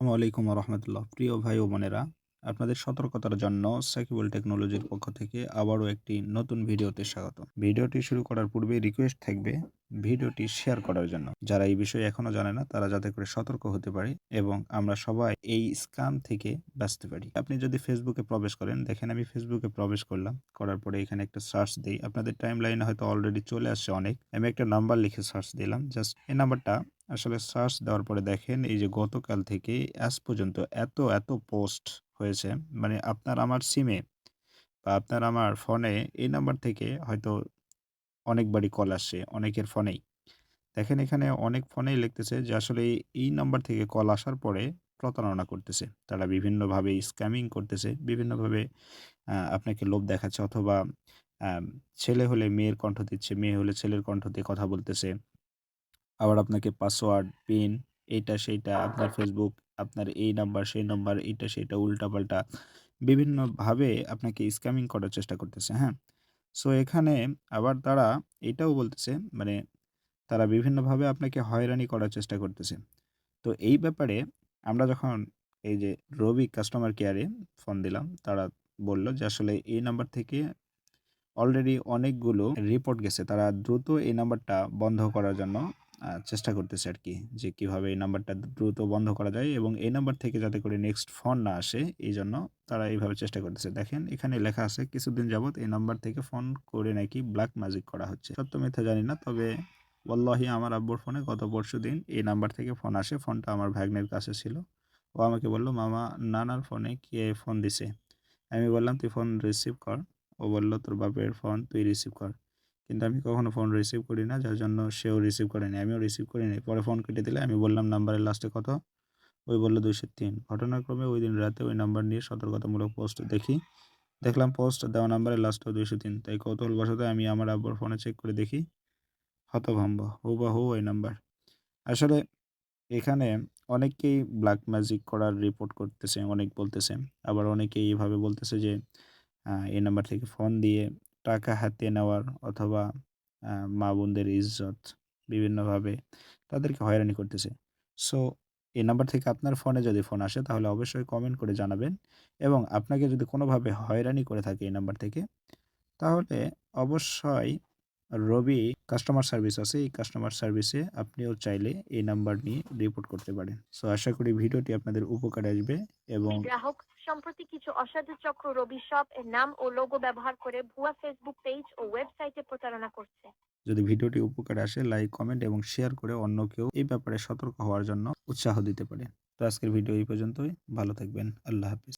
আসসালামু আলাইকুম রহমতুল্লাহ প্রিয় ভাই ও বোনেরা, আপনাদের সতর্কতার জন্য সাকিবুল টেকনোলজির পক্ষ থেকে আবারও একটি নতুন ভিডিওতে স্বাগত ভিডিওটি শুরু করার পূর্বে রিকোয়েস্ট থাকবে ভিডিওটি শেয়ার করার জন্য। যারা এই বিষয়ে এখনও জানে না, তারা যাতে করে সতর্ক হতে পারে এবং আমরা সবাই এই স্ক্যাম থেকে বাঁচতে পারি। আপনি যদি ফেসবুকে প্রবেশ করেন, দেখেন আমি ফেসবুকে প্রবেশ করলাম, করার পরে এখানে একটা সার্চ দিই। আপনাদের টাইম লাইনে হয়তো অলরেডি চলে আসছে অনেক। আমি একটা নাম্বার লিখে সার্চ দিলাম জাস্ট এই নাম্বারটা আসলে সার্চ দেওয়ার পরে দেখেন, এই যে গতকাল থেকে আজ পর্যন্ত এত এত পোস্ট হয়েছে। মানে আপনার আমার সিমে বা আপনার আমার ফোনে এই নাম্বার থেকে হয়তো অনেকবারই কল আসছে অনেকের ফোনেই। দেখেন এখানে অনেক ফোনেই লিখতেছে যে আসলে এই নাম্বার থেকে কল আসার পরে প্রতারণা করতেছে। তারা বিভিন্নভাবে স্ক্যামিং করতেছে, বিভিন্নভাবে আপনাকে লোভ দেখাচ্ছে অথবা ছেলে হলে মেয়ের কণ্ঠ দিচ্ছে, মেয়ে হলে ছেলের কণ্ঠ দিয়ে কথা বলতেছে। আবার আপনাকে পাসওয়ার্ড পিন এইটা সেইটা আপনার ফেসবুক আপনার এই নাম্বার সেই নাম্বার এইটা সেইটা উল্টাপাল্টা বিভিন্নভাবে আপনাকে স্ক্যামিং করার চেষ্টা করতেছে হ্যাঁ? সো এখানে আবার তারা এটাও বলতেছে মানে তারা বিভিন্নভাবে আপনাকে হয়রানি করার চেষ্টা করতেছে। তো এই ব্যাপারে আমরা যখন এই যে রবি কাস্টমার কেয়ারে ফোন দিলাম, তারা বলল যে আসলে এই নাম্বার থেকে অলরেডি অনেকগুলো রিপোর্ট গেছে, তারা দ্রুত এই নাম্বারটা বন্ধ করার জন্য চেষ্টা করতেছে আর কি যে কীভাবে এই নাম্বারটা দ্রুত বন্ধ করা যায় এবং এই নাম্বার থেকে যাতে করে নেক্সট ফোন না আসে, এই জন্য তারা এইভাবে চেষ্টা করতেছে। দেখেন, এখানে লেখা আছে, কিছুদিন যাবৎ এই নাম্বার থেকে ফোন করে নাকি ব্ল্যাক ম্যাজিক করা হচ্ছে। সত্য মিথ্যা জানি না, তবে বল্লাহি আমার আব্বুর ফোনে গত পরশু দিন এই নাম্বার থেকে ফোন আসে ফোনটা আমার ভাগ্নের কাছে ছিল। ও আমাকে বলল, মামা, নানার ফোনে কে ফোন দিছে? আমি বললাম, তুই ফোন রিসিভ কর। ও বলল, তোর বাপের ফোন তুই রিসিভ কর। কিন্তু আমি কখনো ফোন রিসিভ করি না যার জন্য সেও রিসিভ করেনি আমিও রিসিভ করিনি পরে ফোন কেটে দিলে আমি বললাম নাম্বারের লাস্টে কত? ওই বলল, দুইশো তিন। ঘটনাক্রমে ওই দিন রাতে ওই নাম্বার নিয়ে সতর্কতামূলক পোস্ট দেখি। দেখলাম পোস্ট দেওয়া নাম্বারের লাস্টও দুইশো তিন। তাই কৌতূহলবশত আমি আমার আব্বুর ফোনে চেক করে দেখি। হতভম্ব। হু বা হু ওই নাম্বার আসলে এখানে অনেকেই ব্ল্যাক ম্যাজিক করার রিপোর্ট করতেছে, অনেক বলতেছে। আবার অনেকেই এইভাবে বলতেছে যে এই নাম্বার থেকে ফোন দিয়ে টাকা হাতিয়ে নেওয়ার অথবা মা বোনদের ইজ্জত বিভিন্নভাবে তাদেরকে হয়রানি করতেছে। সো, এই নাম্বার থেকে আপনার ফোনে যদি ফোন আসে, তাহলে অবশ্যই কমেন্ট করে জানাবেন এবং আপনাকে যদি কোনোভাবে হয়রানি করে থাকে এই নাম্বার থেকে, তাহলে অবশ্যই রবি কাস্টমার সার্ভিস আছে এই কাস্টমার সার্ভিসে আপনিও চাইলে এই নাম্বার নিয়ে রিপোর্ট করতে পারেন। সো আশা করি ভিডিওটি আপনাদের উপকারে আসবে এবং গ্রাহক সম্প্রতি কিছু অসাধু চক্র রবি শপ এর নাম ও লোগো ব্যবহার করে ভুয়া ফেসবুক পেজ ও ওয়েবসাইটে প্রতারণা করছে। যদি ভিডিওটি উপকারে আসে লাইক কমেন্ট এবং শেয়ার করে অন্য কেউ এই ব্যাপারে সতর্ক হওয়ার জন্য উৎসাহ দিতে পারে। তো আজকের ভিডিও এই পর্যন্তই। ভালো থাকবেন। আল্লাহ হাফিজ।